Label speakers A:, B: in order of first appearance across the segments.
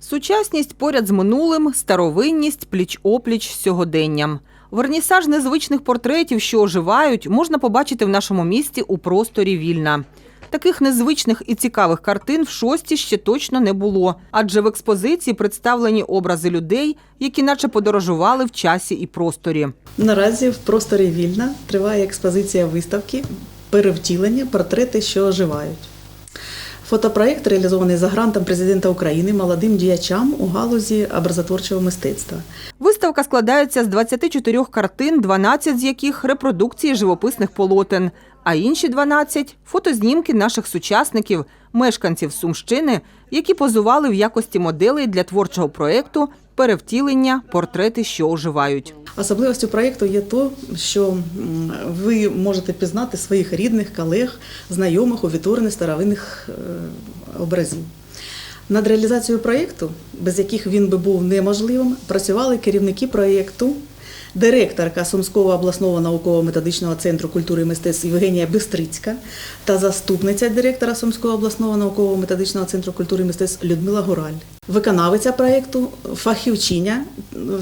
A: Сучасність поряд з минулим, старовинність пліч-опліч з сьогоденням. Вернісаж незвичних портретів, що оживають, можна побачити в нашому місті у просторі вільна. Таких незвичних і цікавих картин в шості ще точно не було, адже в експозиції представлені образи людей, які наче подорожували в часі і просторі.
B: Наразі в просторі вільна триває експозиція виставки Перевтілення портрети, що оживають. Фотопроєкт реалізований за грантом президента України молодим діячам у галузі образотворчого мистецтва.
A: Виставка складається з 24 картин, 12 з яких репродукції живописних полотен, а інші 12 – фотознімки наших сучасників, мешканців Сумщини, які позували в якості моделей для творчого проєкту «Перевтілення. Портрети, що оживають».
B: Особливістю проєкту є то, що ви можете пізнати своїх рідних, колег, знайомих у відтворенні старовинних е, образів. Над реалізацією проєкту, без яких він би був неможливим, працювали керівники проєкту, директорка Сумського обласного науково-методичного центру культури і мистецтв Євгенія Бистрицька та заступниця директора Сумського обласного науково-методичного центру культури і мистецтв Людмила Гураль. Виконавиця проєкту фахівчиня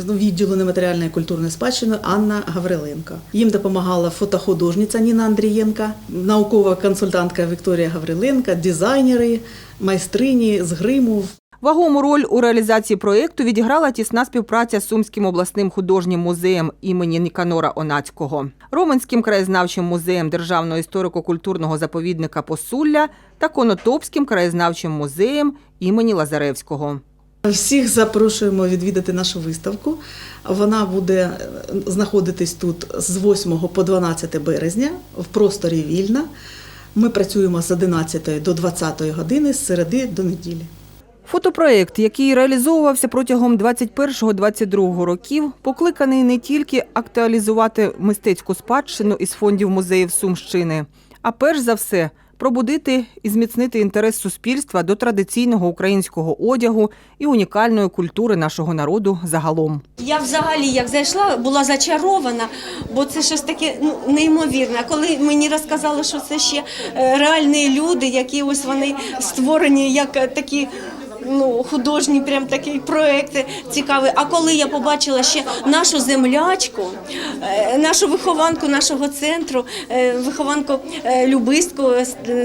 B: відділу нематеріальної культурної спадщини Анна Гавриленко. Їм допомагала фотохудожниця Ніна Андрієнка, наукова консультантка Вікторія Гавриленко, дизайнери, майстрині з гриму.
A: Вагому роль у реалізації проєкту відіграла тісна співпраця з Сумським обласним художнім музеєм імені Ніканора Онацького, Роменським краєзнавчим музеєм Державного історико-культурного заповідника Посулля та Конотопським краєзнавчим музеєм імені Лазаревського.
B: Всіх запрошуємо відвідати нашу виставку. Вона буде е, знаходитись тут з 8 по 12 березня в просторі вільна. Ми працюємо з 11 до 20 години з середи до неділі.
A: Фотопроєкт, який реалізовувався протягом 21-22 років, покликаний не тільки актуалізувати мистецьку спадщину із фондів музеїв Сумщини, а перш за все пробудити і зміцнити інтерес суспільства до традиційного українського одягу і унікальної культури нашого народу загалом.
C: Я взагалі як зайшла, була зачарована, бо це щось таке ну, неймовірне. Коли мені розказали, що це ще е, реальні люди, які ось вони створені як такі. Ну, художні, прям такий проект цікавий. А коли я побачила ще нашу землячку, е, нашу вихованку нашого центру, е, вихованку е, Любистку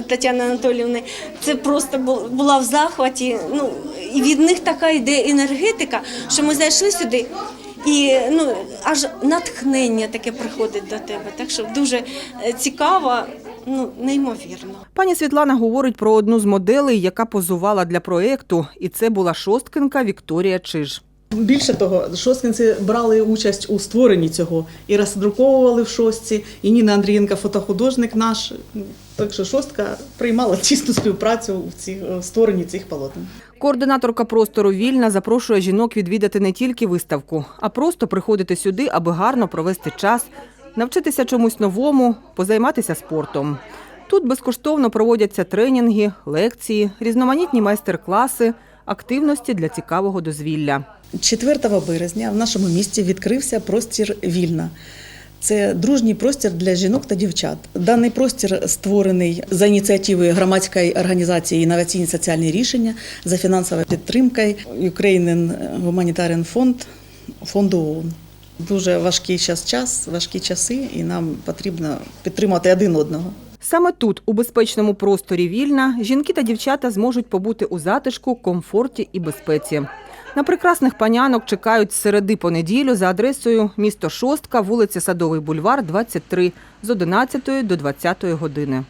C: Тетяни Анатоліївни, це просто бу- була в захваті. Ну і від них така йде енергетика, що ми зайшли сюди. І ну аж натхнення таке приходить до тебе. Так що дуже цікаво, ну неймовірно.
A: Пані Світлана говорить про одну з моделей, яка позувала для проєкту, і це була шосткинка Вікторія Чиж.
B: Більше того, шосткинці брали участь у створенні цього і роздруковували в шостці. І Ніна Андрієнка, фотохудожник наш. Так що шостка приймала тісну співпрацю в цій в створенні цих полотен.
A: Координаторка простору Вільна запрошує жінок відвідати не тільки виставку, а просто приходити сюди, аби гарно провести час, навчитися чомусь новому, позайматися спортом. Тут безкоштовно проводяться тренінги, лекції, різноманітні майстер-класи, активності для цікавого дозвілля.
B: 4 березня в нашому місті відкрився простір Вільна. Це дружній простір для жінок та дівчат. Даний простір створений за ініціативою громадської організації інноваційні соціальні рішення за фінансовою підтримкою Ukrainian Humanitarian Fund фонду ООН. Дуже важкий час час, важкі часи, і нам потрібно підтримати один одного.
A: Саме тут, у безпечному просторі Вільна, жінки та дівчата зможуть побути у затишку, комфорті і безпеці. На прекрасних панянок чекають з середи по неділю за адресою місто Шостка, вулиця Садовий бульвар, 23, з 11 до 20 години.